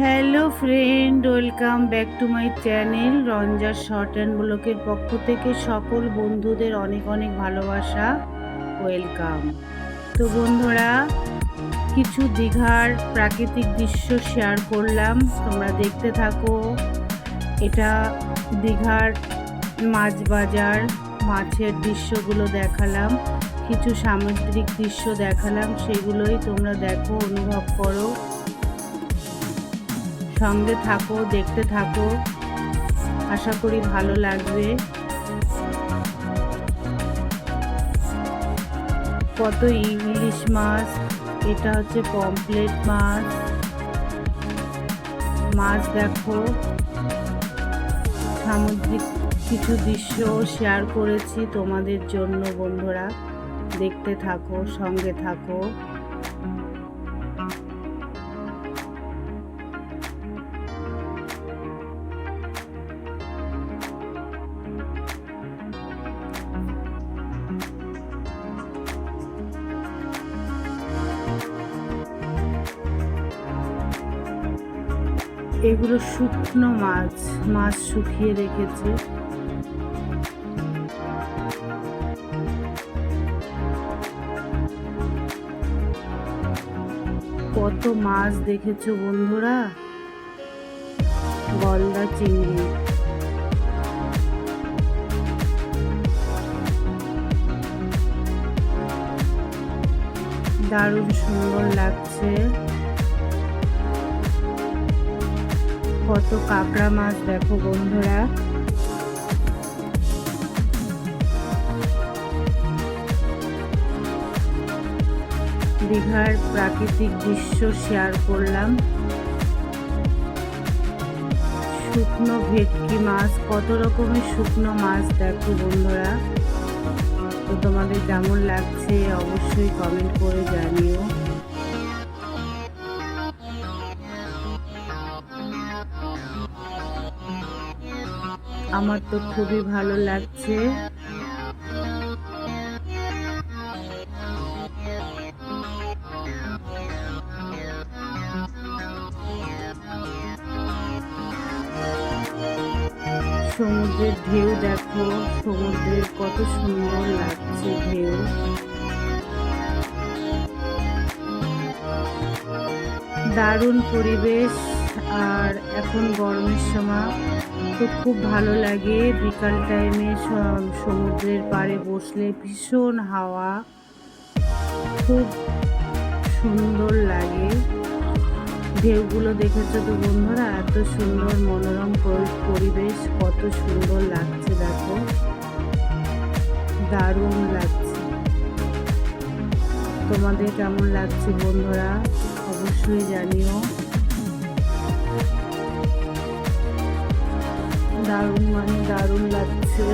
Hello friend welcome back to my channel রঞ্জার short and ব্লকের পক্ষ থেকে সকল বন্ধুদের অনেক অনেক ভালোবাসা। ওয়েলকাম তো বন্ধুরা, কিছু দীঘার প্রাকৃতিক দৃশ্য শেয়ার করলাম, তোমরা দেখতে থাকো। এটা দীঘার মাছ বাজার, মাছের দৃশ্যগুলো দেখালাম, কিছু সামুদ্রিক দৃশ্য দেখালাম, সেগুলোই তোমরা দেখো, অনুভব করো। সঙ্গে থাকো, দেখতে থাকো। আশা করি ভালো লাগবে। কত ইংলিশ মাছ, এটা হচ্ছে পমপ্লেট মাছ। মাছ দেখো। সামুদ্রিক কিছু দৃশ্য শেয়ার করেছি তোমাদের জন্য বন্ধুরা। দেখতে থাকো, সঙ্গে থাকো। এগুলো শুকনো মাছ মাছ শুকিয়ে রেখেছে। কত মাছ দেখেছ বন্ধুরা? গলদা চিংড়ি। দারুণ সুন্দর লাগছে। কত কাঁকড়া মাছ দেখো বন্ধুরা। দীঘার প্রাকৃতিক দৃশ্য শেয়ার করলাম। শুকনো ভেটকি মাছ, কত রকমের শুকনো মাছ দেখো বন্ধুরা। তো তোমাদের কেমন লাগছে অবশ্যই কমেন্ট করে জানিও। আমার তো খুবই ভালো লাগছে। সমুদ্রের ঢেউ দেখো, সমুদ্রের কত সুন্দর লাগছে ঢেউ। দারুণ পরিবেশ, আর এখন গরমের সময়। তো খুব ভালো লাগে। বিকাল টাইমে সমুদ্রের পাড়ে বসলে ভীষণ হাওয়া। খুব সুন্দর লাগে। ঢেউগুলো দেখেছ তো বন্ধুরা? এত সুন্দর মনোরম পরিবেশ, কত সুন্দর লাগছে, দেখো। দারুণ লাগছে। তোমাদের কেমন লাগছে বন্ধুরা? অবশ্যই জানিও। দারুণ মানে দারুণ লাগছে।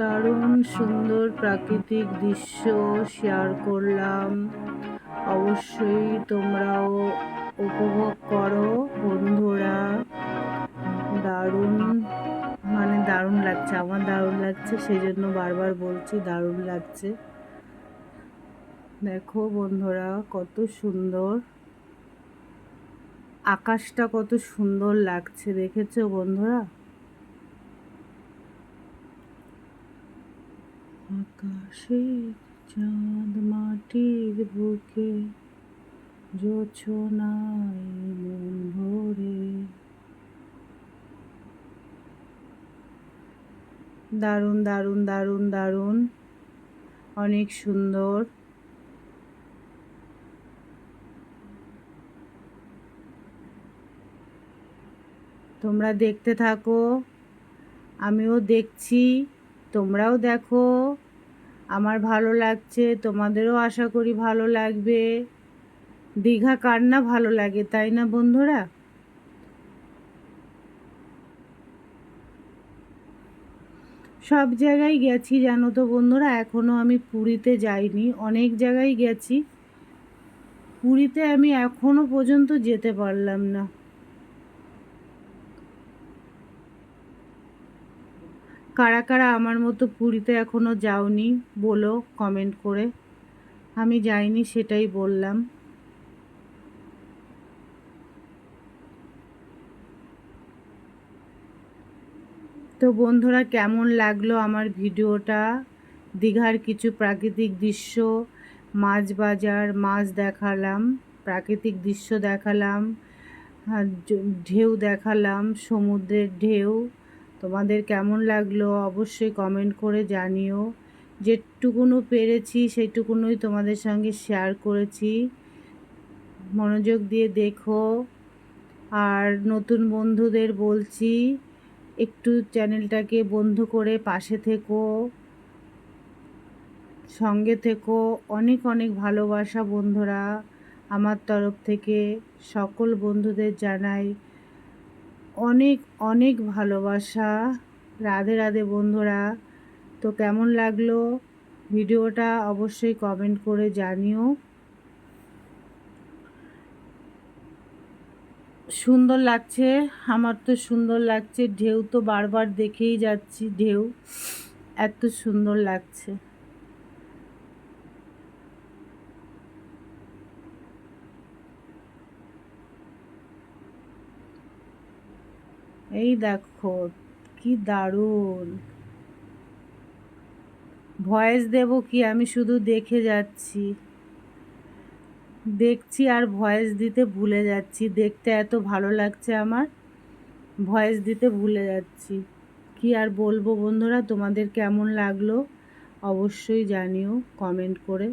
দারুণ সুন্দর প্রাকৃতিক দৃশ্য শেয়ার করলাম। অবশ্যই তোমরাও উপভোগ করো, বন্ধুরা। দারুণ মানে দারুণ লাগছে, আমার দারুণ লাগছে সেই জন্য বারবার বলছি দারুণ লাগছে। দেখো বন্ধুরা, কত সুন্দর। আকাশটা কত সুন্দর লাগছে, দেখেছ বন্ধুরা? আকাশে চাঁদ মাটির বুকে দারুণ দারুণ দারুণ দারুণ। অনেক সুন্দর। তোমরা দেখতে থাকো। আমিও দেখছি। তোমরাও দেখো। আমার ভালো লাগছে। তোমাদেরও আশা করি ভালো লাগবে। দীঘা কার না ভালো লাগে, তাই না বন্ধুরা? সব জায়গায় গেছি জানো তো বন্ধুরা এখনও আমি পুরীতে যাইনি, অনেক জায়গায় গেছি। পুরীতে আমি এখনও পর্যন্ত যেতে পারলাম না। কারা কারা আমার মতো পুরীতে এখনও যাওনি বলো কমেন্ট করে, আমি যাইনি সেটাই বললাম। তো বন্ধুরা, কেমন লাগল আমার ভিডিওটা? দীঘার কিছু প্রাকৃতিক দৃশ্য, মাছ বাজার, মাছ দেখালাম, প্রাকৃতিক দৃশ্য দেখালাম ঢেউ দেখালাম, সমুদ্রের ঢেউ। তোমাদের কেমন লাগল অবশ্যই কমেন্ট করে জানিও। যেটুকুনো পেরেছি সেইটুকুনোই তোমাদের সঙ্গে শেয়ার করেছি। মনোযোগ দিয়ে দেখো। আর নতুন বন্ধুদের বলছি একটু চ্যানেলটাকে বন্ধ করে পাশে থেকো, সঙ্গে থেকো। অনেক অনেক ভালোবাসা বন্ধুরা আমার তরফ থেকে। সকল বন্ধুদের জানাই অনেক অনেক ভালোবাসা। রাধে রাধে বন্ধুরা, তো কেমন লাগল? ভিডিওটা অবশ্যই কমেন্ট করে জানিও। সুন্দর লাগছে, আমার তো সুন্দর লাগছে, ঢেউ তো বারবার দেখেই যাচ্ছি, ঢেউ, এত সুন্দর লাগছে। এই দেখো, কি দারুণ। ভয়েস দেব কি? আমি শুধু দেখে যাচ্ছি। দেখছি আর ভয়েস দিতে ভুলে যাচ্ছি। দেখতে এত ভালো লাগছে আমার। ভয়েস দিতে ভুলে যাচ্ছি। কি আর বলব বন্ধুরা, তোমাদের কেমন লাগল অবশ্যই জানিও কমেন্ট করে।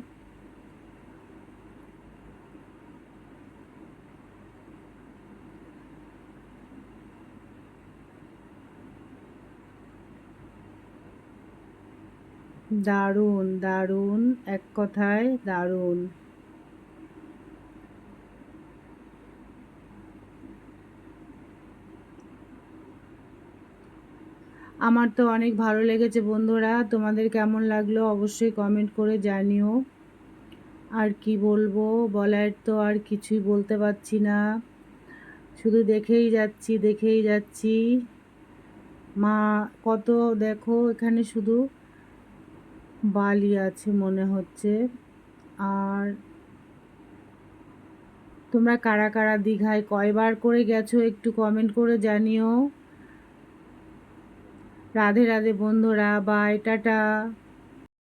দারুণ দারুণ, এক কথায় দারুণ। আমার তো অনেক ভালো লেগেছে বন্ধুরা। তোমাদের কেমন লাগল অবশ্যই কমেন্ট করে জানিও। আর কি বলব, বলার তো আর কিছুই বলতে পারছি না। শুধু দেখেই যাচ্ছি দেখেই যাচ্ছি। মা, কত দেখো এখানে শুধু বালি আছে মনে হচ্ছে। আর তোমরা কারা কারা দীঘায় কয়বার করে গেছো একটু কমেন্ট করে জানিও। রাধে রাধে বন্ধুরা বাই টাটা।